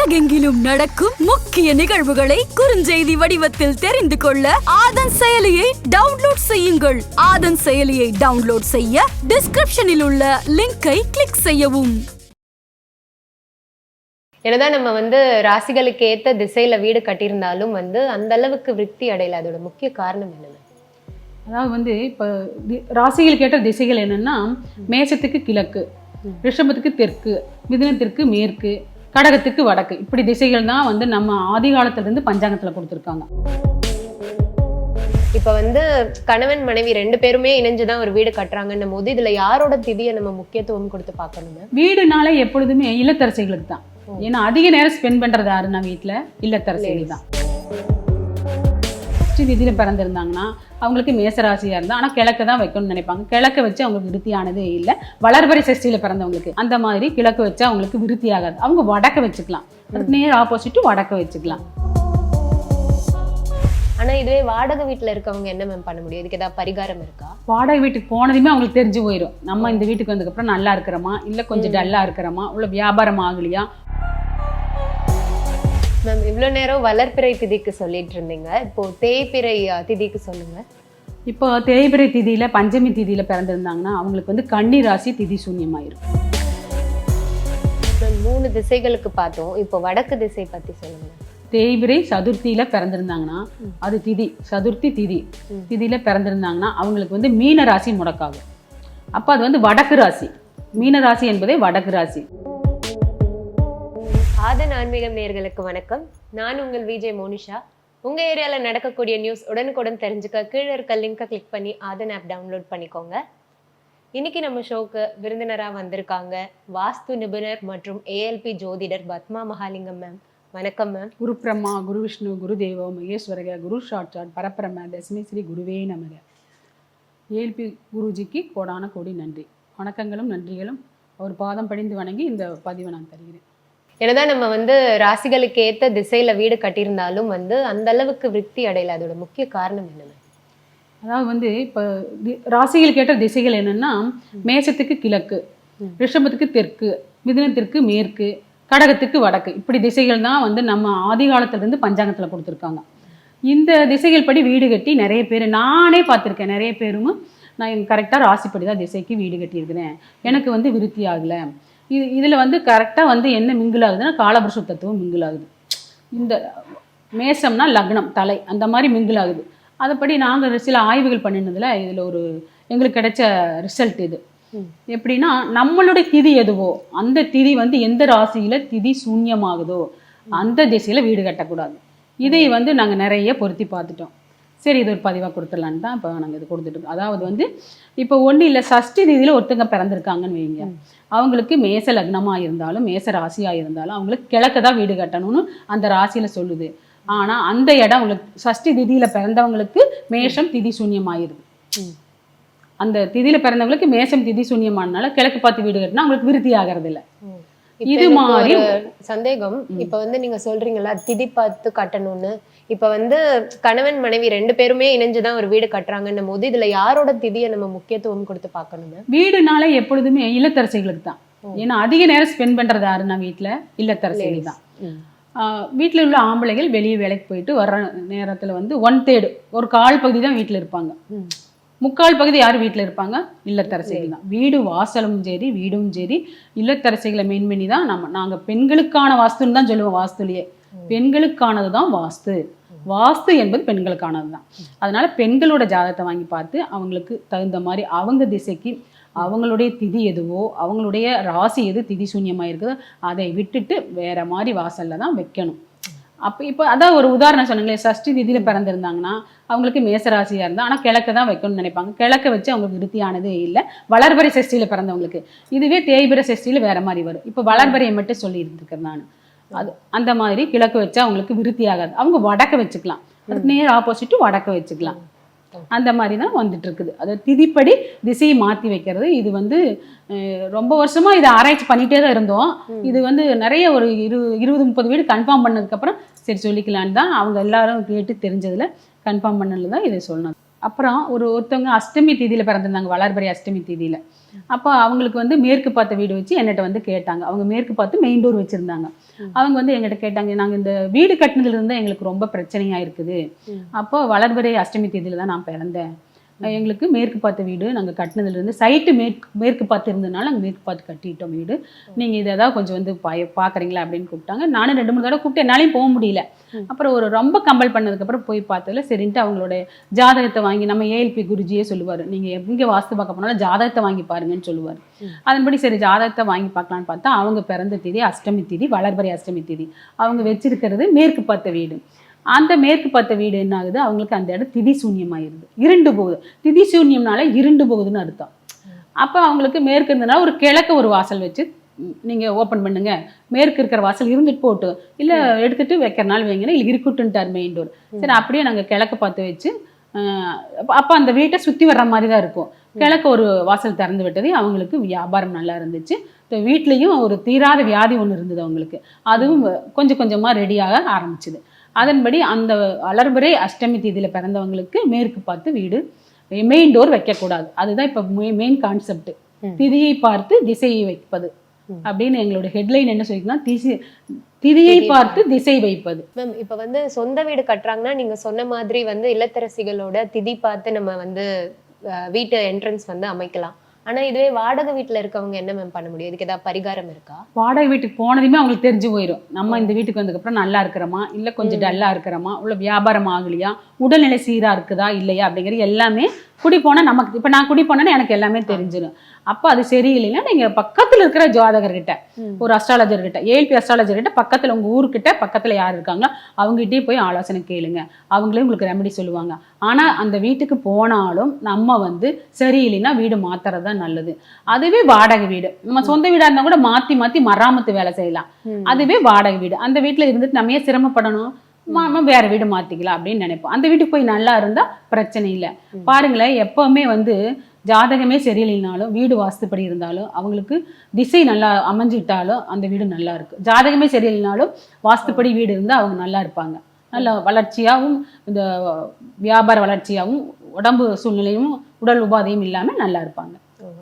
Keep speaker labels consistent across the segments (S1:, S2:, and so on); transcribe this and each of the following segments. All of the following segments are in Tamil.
S1: உலகெங்கிலும் நடக்கும் முக்கிய நிகழ்வுகளை குறுஞ்செய்தி வடிவத்தில் தெரிந்து கொள்ள ஆதன் செயலியை டவுன்லோட் செய்யுங்கள். ஆதன் செயலியை டவுன்லோட் செய்ய டிஸ்கிரிப்ஷனில் உள்ள லிங்கை கிளிக் செய்யவும்.
S2: என்னதான் நம்ம வந்து ராசிகளுக்கு ஏத்த திசையில வீடு கட்டியிருந்தாலும் வந்து அந்த அளவுக்கு விருத்தி அடையல. அதோட முக்கிய காரணம் என்னது?
S3: அதாவது வந்து இப்போ ராசிகள் கேட்ட திசைகள் என்னன்னா மேஷத்துக்கு கிழக்கு ரிஷபத்துக்கு தெற்கு மிதுனத்திற்கு மேற்கு கடகத்துக்கு வடக்கு. இப்படி திசைகள் தான் வந்து நம்ம ஆதி காலத்துல இருந்து பஞ்சாங்கத்துல கொடுத்துருக்காங்க.
S2: இப்ப வந்து கணவன் மனைவி ரெண்டு பேருமே இணைஞ்சுதான் ஒரு வீடு கட்டுறாங்கன்னும் போது இதுல யாரோட திதியை நம்ம முக்கியத்துவம் கொடுத்து பார்க்கணுங்க
S3: வீடுனாலே எப்பொழுதுமே இல்லத்தரசிகளுக்கு தான் ஏன்னா அதிக நேரம் ஸ்பெண்ட் பண்றது யாருன்னா வீட்டுல இல்லத்தரசிகள் தான் ஃபஸ்ட்டு விதியில் பிறந்திருந்தாங்கன்னா அவங்களுக்கு மேசராசியாக இருந்தால் ஆனால் கிழக்கு தான் வைக்கணும்னு நினைப்பாங்க. கிழக்கு வச்சு அவங்களுக்கு விருத்தியானதே இல்லை. வளர்பறை சஷ்டியில் பிறந்தவங்களுக்கு அந்த மாதிரி கிழக்கு வச்சு அவங்களுக்கு விருத்தி ஆகாது அவங்க வடக்க வச்சுக்கலாம். அதுக்கு நேர் ஆப்போசிட்டு வடக்க வச்சுக்கலாம்.
S2: ஆனா இதுவே வாடகை வீட்டுல இருக்கவங்க என்ன மேம் பண்ண முடியும்? இதுக்கு ஏதாவது பரிகாரம் இருக்கா?
S3: வாடகை வீட்டுக்கு போனதுமே அவங்களுக்கு தெரிஞ்சு போயிடும் நம்ம இந்த வீட்டுக்கு வந்ததுக்கப்புறம் நல்லா இருக்கிறோமா? இல்லை கொஞ்சம் டல்லாக இருக்கிறோமா? உள்ள வியாபாரம் ஆகலையா?
S2: மேம் இவ்வளவு நேரம் வளர்ப்பிறை திதிக்கு சொல்லிட்டு இருந்தீங்க. இப்போ தேய்பிறை திதிக்கு சொல்லுங்க.
S3: இப்போ தேய்பிரை திதியில் பஞ்சமி திதியில் பிறந்திருந்தாங்கன்னா அவங்களுக்கு வந்து கன்னி ராசி திதி சூன்யமாயிரும்.
S2: மேம் மூணு திசைகளுக்கு பார்த்தோம். இப்போ வடக்கு திசை பத்தி சொல்லுங்க.
S3: தேய்பிரை சதுர்த்தியில பிறந்திருந்தாங்கன்னா அது திதி சதுர்த்தி திதி. திதியில பிறந்திருந்தாங்கன்னா அவங்களுக்கு வந்து மீன ராசி முடக்காகும் அப்போ அது வந்து வடக்கு ராசி. மீன ராசி என்பதே வடக்கு ராசி.
S2: ஆதன் ஆன்மீகம் நேர்களுக்கு வணக்கம். நான் உங்கள் விஜய் மோனிஷா. உங்கள் ஏரியாவில் நடக்கக்கூடிய நியூஸ் உடனுக்குடன் தெரிஞ்சுக்க கீழே இருக்க லிங்கை கிளிக் பண்ணி ஆதன் ஆப் டவுன்லோட் பண்ணிக்கோங்க. இன்னைக்கு நம்ம ஷோக்கு விருந்தினராக வந்திருக்காங்க வாஸ்து நிபுணர் மற்றும் ஏஎல்பி ஜோதிடர் பத்மா மகாலிங்கம் மேம் வணக்கம் மேம்
S3: குரு பிரம்மா குரு விஷ்ணு குரு தேவோ மகேஸ்வரக குரு சாட்சாட் பரபிரம தசமி ஸ்ரீ குருவே நமக. ஏல்பி குருஜிக்கு கோடான கோடி நன்றி. வணக்கங்களும் நன்றிகளும். அவர் பாதம் படிந்து வணங்கி இந்த பதிவை நான் தருகிறேன்.
S2: என்னதான் நம்ம வந்து ராசிகளுக்கு ஏத்த திசையில வீடு கட்டியிருந்தாலும் வந்து அந்த அளவுக்கு விருத்தி அடையல. அதோட முக்கிய காரணம் என்ன ma'am?
S3: அதாவது வந்து இப்போ ராசிகள் கேட்ட திசைகள் என்னன்னா மேஷத்துக்கு கிழக்கு. ரிஷபத்துக்கு தெற்கு மிதுனத்திற்கு மேற்கு கடகத்துக்கு வடக்கு. இப்படி திசைகள் தான் வந்து நம்ம ஆதி காலத்துல இருந்து பஞ்சாங்கத்துல கொடுத்துருக்காங்க. இந்த திசைகள் படி வீடு கட்டி நிறைய பேர் நானே பார்த்துருக்கேன் நிறைய பேரும் நான் கரெக்டாக ராசிப்படி தான் திசைக்கு வீடு கட்டியிருக்கிறேன். எனக்கு வந்து விருத்தி ஆகலை. இது இதில் வந்து கரெக்டாக வந்து என்ன மிங்கிள் ஆகுதுன்னா காலபுருஷ தத்துவம் மிங்கிள் ஆகுது. இந்த மேசம்னா லக்னம் தலை அந்த மாதிரி மிங்கிள் ஆகுது. அதுபடி நாங்கள் சில ஆய்வுகள் பண்ணினதுல இதில் ஒரு எங்களுக்கு கிடைச்ச ரிசல்ட் இது. எப்படின்னா நம்மளுடைய திதி எதுவோ அந்த திதி வந்து எந்த ராசியில திதி சூன்யமாகுதோ அந்த திசையில வீடு கட்டக்கூடாது. இதை வந்து நாங்க நிறைய பொருத்தி பார்த்துட்டோம். சரி இது ஒரு பதிவாக கொடுத்துடலான்னு தான் இப்போ நாங்கள் இது கொடுத்துட்டு. அதாவது வந்து இப்போ ஒன்றும் இல்லை சஷ்டி திதியில் ஒருத்தங்க பிறந்திருக்காங்கன்னு வைங்க. அவங்களுக்கு மேச லக்னமாக இருந்தாலும் மேச ராசியாக இருந்தாலும் அவங்களுக்கு கிழக்கு தான் வீடு கட்டணும்னு அந்த ராசியில் சொல்லுது. ஆனால் அந்த இடம் அவங்களுக்கு சஷ்டி திதியில் பிறந்தவங்களுக்கு மேஷம் திதி சூன்யமாயிருது.
S2: ம்.
S3: அந்த திதியில பிறந்தவங்களுக்கு மேஷம் திதி சூன்யமானனால கிழக்கு பார்த்து வீடு கட்டினா அவங்களுக்கு விருத்தி ஆகிறது இல்ல இது மாதிரி-
S2: சந்தேகம். இப்ப வந்து நீங்க சொல்றீங்களா திதி பார்த்து கட்டணும்னு. இப்ப வந்து கணவன் மனைவி ரெண்டு பேருமே இணைஞ்சுதான் ஒரு வீடு கட்டுறாங்கன்னும் போது இதுல யாரோட திதியை நம்ம முக்கியத்துவம் கொடுத்து பார்க்கணும் மேம்
S3: வீடுனாலே எப்பொழுதுமே இல்லத்தரசிகளுக்கு தான். ஏன்னா அதிக நேரம் ஸ்பெண்ட் பண்றது யாருன்னா வீட்டுல இல்லத்தரசிகள் தான். ஆஹ் வீட்டுல உள்ள ஆம்பளைகள் வெளியே வேலைக்கு போயிட்டு வர்ற நேரத்துல வந்து ஒன் தேர்டு ஒரு கால் பகுதி தான் வீட்டுல இருப்பாங்க. முக்கால் பகுதி யார் வீட்டில் இருப்பாங்க? இல்லத்தரசிகள் தான். வீடு வாசலும் சரி வீடும் சரி இல்லத்தரசிகளை மெயின் பண்ணி தான் நம்ம நாங்கள் பெண்களுக்கான வாஸ்துன்னு தான் சொல்லுவோம் வாஸ்துலேயே. பெண்களுக்கானது தான் வாஸ்து. வாஸ்து என்பது பெண்களுக்கானது தான் அதனால பெண்களோட ஜாதகத்தை வாங்கி பார்த்து அவங்களுக்கு தகுந்த மாதிரி அவங்க திசைக்கு அவங்களுடைய திதி எதுவோ அவங்களுடைய ராசி எது திதி சூன்யமாக இருக்குதோ அதை விட்டுட்டு வேற மாதிரி வாசல்ல தான் வைக்கணும். அப்போ இப்போ அதான் ஒரு உதாரணம் சொன்னீங்களே சஷ்டி திதியில் பிறந்திருந்தாங்கன்னா அவங்களுக்கு மேசராசியாக இருந்தால் ஆனால் கிழக்கு தான் வைக்கணும்னு நினைப்பாங்க. கிழக்க வச்சு அவங்களுக்கு விருத்தியானதே இல்லை. வளர்பறை சஷ்டியில் பிறந்தவங்களுக்கு. இதுவே தேய்பிர சஷ்டியில் வேற மாதிரி வரும். இப்போ வளர்பறையை மட்டும் சொல்லியிருந்திருக்கேன் நான். அது அந்த மாதிரி கிழக்கு வச்சா அவங்களுக்கு விருத்தி ஆகாது அவங்க வடக்க வச்சுக்கலாம். அதுக்கு நேர் ஆப்போசிட்டு வடக்க வச்சுக்கலாம். அந்த மாதிரி தான் வந்துட்டு இருக்குது அது திதிப்படி திசையை மாற்றி வைக்கிறது. இது வந்து ரொம்ப வருஷமா இதை ஆராய்ச்சி பண்ணிட்டே தான் இருந்தோம். இது வந்து நிறைய ஒரு இரு இருபது முப்பது வீடு கன்ஃபார்ம் பண்ணதுக்கப்புறம் சரி சொல்லிக்கலான்னு தான் அவங்க எல்லாரும் கேட்டு தெரிஞ்சதுல கன்ஃபார்ம் பண்ணல தான் இதை சொன்னது அப்புறம் ஒரு ஒருத்தவங்க அஷ்டமி தீதியில் பிறந்திருந்தாங்க வளர்பறை அஷ்டமி தீதியில். அப்போ அவங்களுக்கு வந்து மேற்கு பார்த்த வீடு வச்சு என்கிட்ட வந்து கேட்டாங்க. அவங்க மேற்கு பார்த்து மெயின் டோர் வச்சுருந்தாங்க. அவங்க வந்து எங்கிட்ட கேட்டாங்க நாங்கள் இந்த வீடு கட்டினதுல இருந்து எங்களுக்கு ரொம்ப பிரச்சனையாக இருக்குது. அப்போ வளர்பறை அஷ்டமி தேதியில தான் நான் பிறந்தேன். எங்களுக்கு மேற்கு பார்த்த வீடு நாங்கள் கட்டினதுலேருந்து சைட்டு மேற்கு மேற்கு பார்த்து இருந்ததுனால நாங்கள் மேற்கு பார்த்து கட்டிட்டோம் வீடு. நீங்கள் இதை ஏதாவது கொஞ்சம் வந்து பாய பார்க்குறீங்களா அப்படின்னு கூப்பிட்டாங்க. நானும் ரெண்டு மூணு தடவை கூப்பிட்டு என்னாலையும் போக முடியல. அப்புறம் ஒரு ரொம்ப கம்பல் பண்ணதுக்கப்புறம் போய் பார்த்ததுல சரின்ட்டு அவங்களோட ஜாதகத்தை வாங்கி நம்ம ஏஎல்பி குருஜியே சொல்லுவார். நீங்கள் எங்கே வாஸ்து பார்க்க போனாலும் ஜாதகத்தை வாங்கி பாருங்கன்னு சொல்லுவார். அதன்படி சரி ஜாதகத்தை வாங்கி பார்க்கலான்னு பார்த்தா அவங்க பிறந்த தேதி அஷ்டமி தேதி வளர்பறை அஷ்டமி தேதி. அவங்க வச்சிருக்கிறது மேற்கு பார்த்த வீடு. அந்த மேற்கு பார்த்த வீடு என்ன ஆகுது? அவங்களுக்கு அந்த இடம் திதி சூன்யமாயிருது. இருண்டு போகுது. திதி சூன்யம்னால இருண்டு போகுதுன்னு அர்த்தம். அப்போ அவங்களுக்கு மேற்கு இருந்ததுனால ஒரு கிழக்கு ஒரு வாசல் வச்சு நீங்கள் நீங்க ஓப்பன் பண்ணுங்க. மேற்கு இருக்கிற வாசல் இருந்துட்டு போட்டு இல்ல எடுத்துட்டு வைக்கிறனால வைங்கன்னா இல்லை இருக்கட்டுன்ட்டார் மெயின் டோர் சரி அப்படியே நாங்க கிழக்கு பார்த்து வச்சு அப்போ அப்ப- அந்த வீட்டை சுத்தி வர்ற மாதிரி தான் இருக்கும். கிழக்கு ஒரு வாசல் திறந்து விட்டது. அவங்களுக்கு வியாபாரம் நல்லா இருந்துச்சு. இப்போ வீட்லேயும் ஒரு தீராத வியாதி ஒன்று இருந்தது அவங்களுக்கு. அதுவும் கொஞ்சம் கொஞ்சமா ரெடியாக ஆரம்பிச்சுது. அதன்படி அந்த வளர்பறை அஷ்டமி தேதியில் பிறந்தவங்களுக்கு மேற்கு பார்த்து வீடு மெயின் டோர் வைக்கக்கூடாது. அதுதான் இப்போ மெயின் கான்செப்ட். திதியை பார்த்து திசையை வைப்பது. அப்படின்னு எங்களோட ஹெட்லைன் என்ன சொல்லிக்கலாம் திசை திதியை பார்த்து திசை வைப்பது.
S2: மேம் இப்போ வந்து சொந்த வீடு கட்டுறாங்கன்னா நீங்க சொன்ன மாதிரி வந்து இல்லத்தரசிகளோட திதி பார்த்து நம்ம வந்து வீட்டு என்ட்ரன்ஸ் வந்து அமைக்கலாம். ஆனா இதுவே வாடகை வீட்ல இருக்கவங்க என்ன மேம் பண்ண முடியும்? இதுக்கு ஏதாவது பரிகாரம் இருக்கா?
S3: வாடகை வீட்டுக்கு போனதுமே அவங்களுக்கு தெரிஞ்சு போயிடும் நம்ம இந்த வீட்டுக்கு வந்ததுக்கப்புறம் நல்லா இருக்கிறோமா? இல்லை கொஞ்சம் டல்லா இருக்கிறோமா? உள்ள வியாபாரம் ஆகலையா? உடல்நிலை சீரா இருக்குதா? இல்லையா? அப்படிங்கிறது எல்லாமே குடி போனா நமக்கு இப்போ நான் குடி போனேன்னா எனக்கு எல்லாமே தெரிஞ்சிடும் அப்போ அது சரியில்லைன்னா நீங்க பக்கத்துல இருக்கிற ஜாதகர்கிட்ட. ஒரு அஸ்ட்ராலஜர் கிட்ட ஏஎல்பி அஸ்ட்ராலஜர் கிட்ட பக்கத்துல உங்க ஊர்கிட்ட பக்கத்துல யார் இருக்காங்களோ அவங்ககிட்டயே போய் ஆலோசனை கேளுங்க. அவங்களே உங்களுக்கு ரெமெடி சொல்லுவாங்க. ஆனா அந்த வீட்டுக்கு போனாலும் நம்ம வந்து சரியில்லைன்னா வீடு மாத்துறது தான் நல்லது. அதுவே வாடகை வீடு. நம்ம சொந்த வீடா இருந்தா கூட மாத்தி மாத்தி மராமத்து வேலை செய்யலாம். அதுவே வாடகை வீடு. அந்த வீட்டுல இருந்துட்டு நம்ம ஏன் சிரமப்படணும்? நம்ம வேற வீடு மாத்திக்கலாம் அப்படின்னு நினைப்போம். அந்த வீட்டுக்கு போய் நல்லா இருந்தா பிரச்சனை இல்லை. பாருங்களேன் எப்பவுமே வந்து ஜாதகமே சரியில்லைனாலும் வீடு வாஸ்துப்படி இருந்தாலும் அவங்களுக்கு திசை நல்லா அமைஞ்சிட்டாலும் அந்த வீடு நல்லா இருக்கு. ஜாதகமே சரியில்லைனாலும் வாஸ்துப்படி வீடு இருந்தா அவங்க நல்லா இருப்பாங்க. நல்ல வளர்ச்சியாகவும் இந்த வியாபார வளர்ச்சியாகவும் உடம்பு சூழ்நிலையும் உடல் உபாதையும் இல்லாம நல்லா இருப்பாங்க.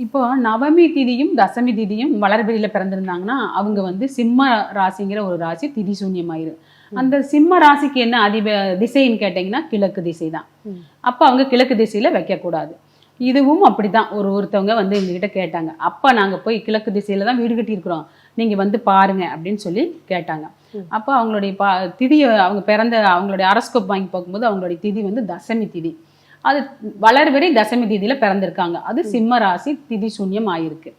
S3: இப்போ நவமி திதியும் தசமி திதியும் வளர்பிரியில பிறந்திருந்தாங்கன்னா அவங்க வந்து சிம்ம ராசிங்கிற ஒரு ராசி திதி சூன்யமாயிரு அந்த சிம்ம ராசிக்கு என்ன அதிப திசைன்னு கேட்டிங்கன்னா கிழக்கு திசை தான். அப்போ அவங்க கிழக்கு திசையில வைக்கக்கூடாது. இதுவும் அப்படிதான். ஒரு ஒருத்தவங்க வந்து எங்ககிட்ட கேட்டாங்க. அப்போ நாங்கள் போய் கிழக்கு திசையில தான் வீடு கட்டியிருக்கிறோம். நீங்கள் வந்து பாருங்க அப்படின்னு சொல்லி கேட்டாங்க. அப்போ அவங்களுடைய பா திதியை அவங்க பிறந்த அவங்களுடைய அரஸ்கோப் வாங்கி பார்க்கும்போது அவங்களுடைய திதி வந்து தசமி திதி. அது வளர்வரை தசமி திதியில் பிறந்திருக்காங்க. அது சிம்ம ராசி திதி சூன்யம் ஆயிருக்கு.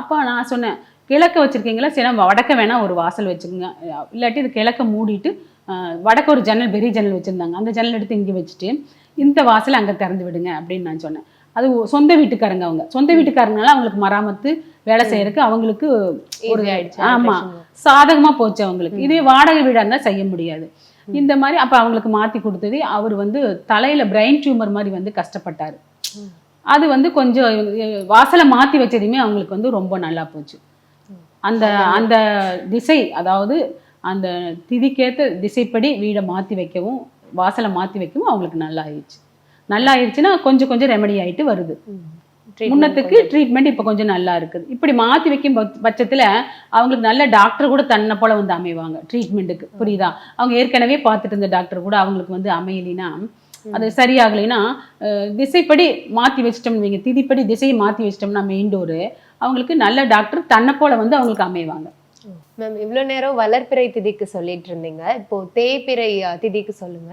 S3: அப்போ நான் சொன்னேன் கிழக்க வச்சுருக்கீங்களா? சரி வடக்க வேணால் ஒரு வாசல் வச்சுக்கோங்க. இல்லாட்டி இது கிழக்க மூடிட்டு வடக்கு வடக்க ஒரு ஜன்னல் பெரிய ஜன்னல் வச்சுருந்தாங்க. அந்த ஜன்னல் எடுத்து இங்கே வச்சுட்டு இந்த வாசல் அங்கே திறந்து விடுங்க. அப்படின்னு நான் சொன்னேன். அது சொந்த வீட்டுக்காரங்க அவங்க. சொந்த வீட்டுக்காரங்கனால அவங்களுக்கு மராமத்து வேலை செய்யறதுக்கு அவங்களுக்கு ஒரு ஆமா. சாதகமா போச்சு அவங்களுக்கு. இதே வாடகை வீடா இருந்தா செய்ய முடியாது. இந்த மாதிரி அப்ப அவங்களுக்கு மாத்தி கொடுத்தது அவர் வந்து தலையில பிரெயின் டியூமர் மாதிரி வந்து கஷ்டப்பட்டாரு. அது வந்து கொஞ்சம் வாசலை மாத்தி வச்சதுமே அவங்களுக்கு வந்து ரொம்ப நல்லா போச்சு. அந்த அந்த திசை அதாவது அந்த திதிக்கேத்த திசைப்படி வீடை மாத்தி வைக்கவும் வாசலை மாத்தி வைக்கவும் அவங்களுக்கு நல்லா ஆயிடுச்சு. நல்லா ஆயிடுச்சுன்னா கொஞ்சம் கொஞ்சம் ரெமெடி ஆயிட்டு வருது. முன்னத்துக்கு ட்ரீட்மெண்ட் இப்போ கொஞ்சம் நல்லா இருக்குது. இப்படி மாற்றி வைக்கும் பட்ச- பட்சத்துல அவங்களுக்கு நல்ல டாக்டர் கூட தன்னை போல வந்து அமைவாங்க. ட்ரீட்மெண்ட்டுக்கு புரியுதா? அவங்க ஏற்கனவே பார்த்துட்டு இருந்த டாக்டர் கூட அவங்களுக்கு வந்து அமையலினா அது சரியாகலைன்னா திசைப்படி மாற்றி வச்சிட்டோம்னு வைங்க. திதிப்படி திசையை மாற்றி வச்சிட்டோம்னா மெயின் டோரு அவங்களுக்கு நல்ல டாக்டர் தன்னை போல வந்து அவங்களுக்கு அமைவாங்க.
S2: மேம் இவ்வளோ நேரம் வளர்ப்பிறை திதிக்கு சொல்லிட்டு இருந்தீங்க. இப்போ தேய்பிறை திதிக்கு சொல்லுங்க.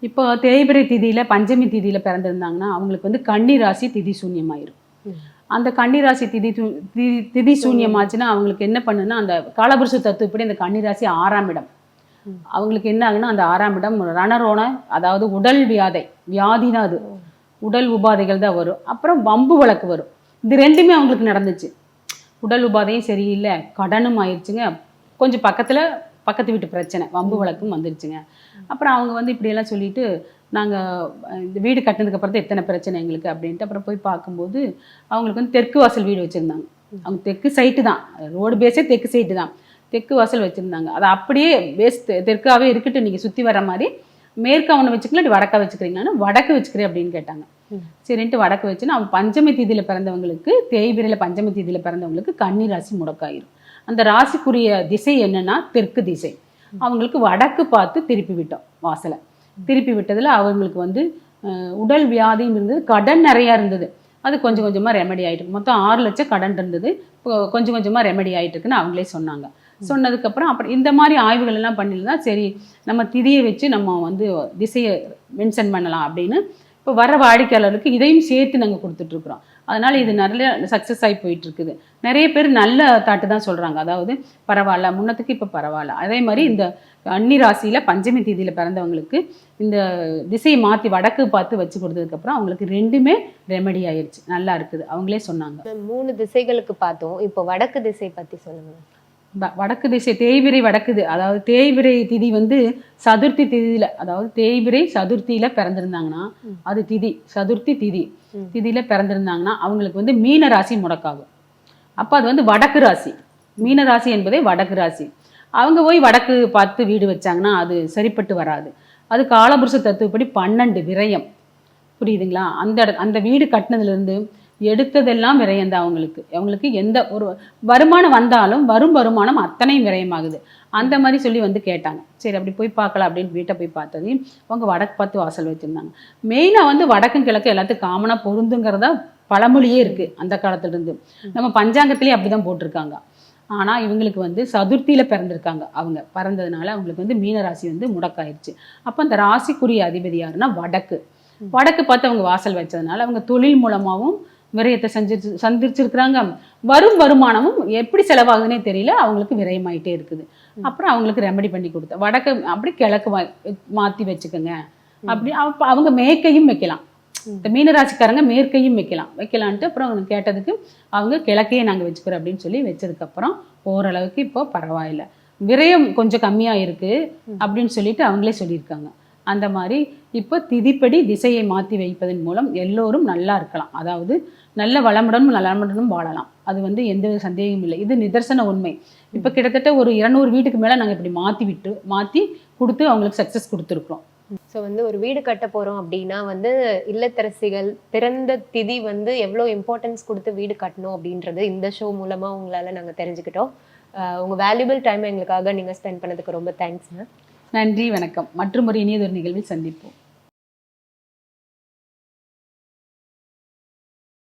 S3: இப்போ தேய்பிரை திதியில பஞ்சமி திதியில பிறந்திருந்தாங்கன்னா அவங்களுக்கு வந்து கன்னி ராசி திதி சூன்யமாயிரும். அந்த கன்னி ராசி திதி து- திதி- சூன்யமாச்சுன்னா அவங்களுக்கு என்ன பண்ணுன்னா அந்த காலபுருஷ தத்துவப்படி அந்த கன்னி ராசி ஆறாம் இடம். அவங்களுக்கு என்ன ஆகுன்னா அந்த ஆறாம் இடம் ரணரோண அதாவது உடல் வியாதை வியாதினா அது. உடல் உபாதைகள் தான் வரும். அப்புறம் வம்பு வழக்கு வரும். இது ரெண்டுமே அவங்களுக்கு நடந்துச்சு. உடல் உபாதையும் சரியில்லை கடனும் ஆயிடுச்சுங்க. கொஞ்சம் பக்கத்துல பக்கத்து வீட்டு பிரச்சனை வம்பு வழக்கும் வந்துருச்சுங்க. அப்புறம் அவங்க வந்து இப்படியெல்லாம் சொல்லிட்டு நாங்கள் இந்த வீடு கட்டினதுக்கு அப்புறம் தான் எத்தனை பிரச்சனை எங்களுக்கு அப்படின்ட்டு அப்புறம் போய் பார்க்கும்போது அவங்களுக்கு வந்து தெற்கு வாசல் வீடு வச்சுருந்தாங்க. அவங்க தெற்கு சைட்டு தான். ரோடு பேஸே தெற்கு சைட்டு தான். தெற்கு வாசல் வச்சுருந்தாங்க. அதை அப்படியே பேஸ் தெற்காவே இருக்கட்டும். நீங்கள் சுற்றி வர மாதிரி மேற்கா ஒன்று வச்சுக்கலாம் இல்லாட்டி வடக்கா வச்சுக்கிறீங்களான்னு வடக்கு வச்சுக்கிறேன் அப்படின்னு கேட்டாங்க. சரின்ட்டு வடக்கு வச்சு நான் பஞ்சமி தீதியில பிறந்தவங்களுக்கு தேய்பிரையில் பஞ்சமி தீதியில பிறந்தவங்களுக்கு கன்னி ராசி முடக்காயிரும். அந்த ராசிக்குரிய திசை என்னன்னா தெற்கு திசை. அவங்களுக்கு வடக்கு பார்த்து திருப்பி விட்டோம் வாசலை. திருப்பி விட்டதில் அவங்களுக்கு வந்து உடல் வியாதியும் இருந்தது கடன் நிறையா இருந்தது. அது கொஞ்சம் கொஞ்சமாக ரெமெடி ஆகிட்டு மொத்தம் ஆறு லட்சம் கடன் இருந்தது. இப்போ கொஞ்சம் கொஞ்சமாக ரெமெடி ஆயிட்டு இருக்குன்னு அவங்களே சொன்னாங்க. சொன்னதுக்கப்புறம் அப்புறம் இந்த மாதிரி ஆய்வுகள் எல்லாம் பண்ணியிருந்தா சரி நம்ம திதியை வச்சு நம்ம வந்து திசையை மென்ஷன் பண்ணலாம் அப்படின்னு இப்போ வர வாடிக்கையாளருக்கு இதையும் சேர்த்து நாங்கள் கொடுத்துட்ருக்குறோம் அதனால இது நிறைய சக்ஸஸ் ஆகி போயிட்டு இருக்குது நிறைய பேர் நல்ல தாட்டு தான் சொல்றாங்க. அதாவது பரவாயில்ல முன்னத்துக்கு இப்போ பரவாயில்ல. அதே மாதிரி இந்த அன்னி ராசியில பஞ்சமி தேதியில பிறந்தவங்களுக்கு இந்த திசையை மாற்றி வடக்கு பார்த்து வச்சு கொடுத்ததுக்கப்புறம் அவங்களுக்கு ரெண்டுமே ரெமெடி ஆயிருச்சு. நல்லா இருக்குது. அவங்களே சொன்னாங்க.
S2: மூணு திசைகளுக்கு பார்த்தோம். இப்போ வடக்கு திசை பத்தி சொல்லுங்க.
S3: வ- வடக்கு திசை தேய்பிரை வடக்குது. அதாவது தேய்பிரை திதி வந்து சதுர்த்தி திதியில அதாவது தேய்பிரை சதுர்த்தியில பிறந்திருந்தாங்கன்னா அது திதி சதுர்த்தி திதி. திதியில் பிறந்திருந்தாங்கன்னா அவங்களுக்கு வந்து மீன ராசி முடக்காகும். அப்ப அது வந்து வடக்கு ராசி. மீன ராசி என்பதே வடக்கு ராசி. அவங்க போய் வடக்கு பார்த்து வீடு வச்சாங்கன்னா அது சரிப்பட்டு வராது. அது காலபுருஷ தத்துவப்படி பன்னெண்டு விரயம். புரியுதுங்களா? அந்த அந்த வீடு கட்டினதுல இருந்து எடுத்ததெல்லாம் விரயம் தான் அவங்களுக்கு. அவங்களுக்கு எந்த ஒரு வருமானம் வந்தாலும் வரும் வருமானம் அத்தனையும் விரயமாகுது. அந்த மாதிரி சொல்லி வந்து கேட்டாங்க. சரி அப்படி போய் பார்க்கலாம் அப்படின்னு வீட்டை போய் பார்த்ததையும் அவங்க வடக்கு பார்த்து வாசல் வச்சிருந்தாங்க மெயினாக வந்து வடக்கும் கிழக்கு எல்லாத்துக்கும் காமனாக பொருந்துங்கிறதா பழமொழியே இருக்கு அந்த காலத்துல இருந்து நம்ம பஞ்சாங்கத்திலேயே அப்படிதான் போட்டிருக்காங்க. ஆனா இவங்களுக்கு வந்து சதுர்த்தியில பிறந்திருக்காங்க அவங்க. பிறந்ததுனால அவங்களுக்கு வந்து மீன ராசி வந்து முடக்காயிருச்சு. அப்போ அந்த ராசிக்குரிய அதிபதி யாருன்னா வடக்கு. வடக்கு பார்த்து அவங்க வாசல் வச்சதுனால அவங்க தொழில் மூலமாகவும் விரயத்தை செஞ்சிருச்சு சந்திச்சிருக்கிறாங்க. வரும் வருமானமும் எப்படி செலவாகுதுன்னே தெரியல. அவங்களுக்கு விரயமாயிட்டே இருக்குது. அப்புறம் அவங்களுக்கு ரெமெடி பண்ணி கொடுத்தேன் வடக்கு அப்படி கிழக்கு மாற்றி மாத்தி வச்சுக்கோங்க. அப்படி அவங்க மேற்கையும் வைக்கலாம். இந்த மீனராசிக்காரங்க மேற்கையும் வைக்கலாம். வைக்கலான்ட்டு அப்புறம் அவங்க கேட்டதுக்கு அவங்க கிழக்கையே நாங்க வச்சுக்கிறோம் அப்படின்னு சொல்லி வச்சதுக்கப்புறம் ஓரளவுக்கு இப்போ பரவாயில்ல. விரயம் கொஞ்சம் கம்மியா இருக்கு அப்படின்னு சொல்லிட்டு அவங்களே சொல்லியிருக்காங்க. அந்த மாதிரி இப்போ திதிப்படி திசையை மாற்றி வைப்பதன் மூலம் எல்லோரும் நல்லா இருக்கலாம். அதாவது நல்ல வளமுடனும் நலமுடனும் வாழலாம். அது வந்து எந்த சந்தேகமும் இல்லை. இது நிதர்சன உண்மை. இப்போ கிட்டத்தட்ட ஒரு இருநூறு வீட்டுக்கு மேலே நாங்கள் இப்படி மாற்றி விட்டு மாற்றி கொடுத்து அவங்களுக்கு சக்ஸஸ் கொடுத்துருக்குறோம்.
S2: ஸோ வந்து ஒரு வீடு கட்ட போறோம் அப்படின்னா வந்து இல்லத்தரசிகள் பிறந்த திதி வந்து எவ்வளோ இம்பார்ட்டன்ஸ் கொடுத்து வீடு கட்டணும் அப்படின்றது இந்த ஷோ மூலமா உங்களால நாங்க தெரிஞ்சுக்கிட்டோம். அஹ் உங்க வேல்யூபிள் டைம் எங்களுக்காக நீங்க ஸ்பெண்ட் பண்ணதுக்கு ரொம்ப தேங்க்ஸ் மேம்
S3: நன்றி வணக்கம். மற்றும் ஒரு இனியதொரு நிகழ்வில் சந்திப்போம்.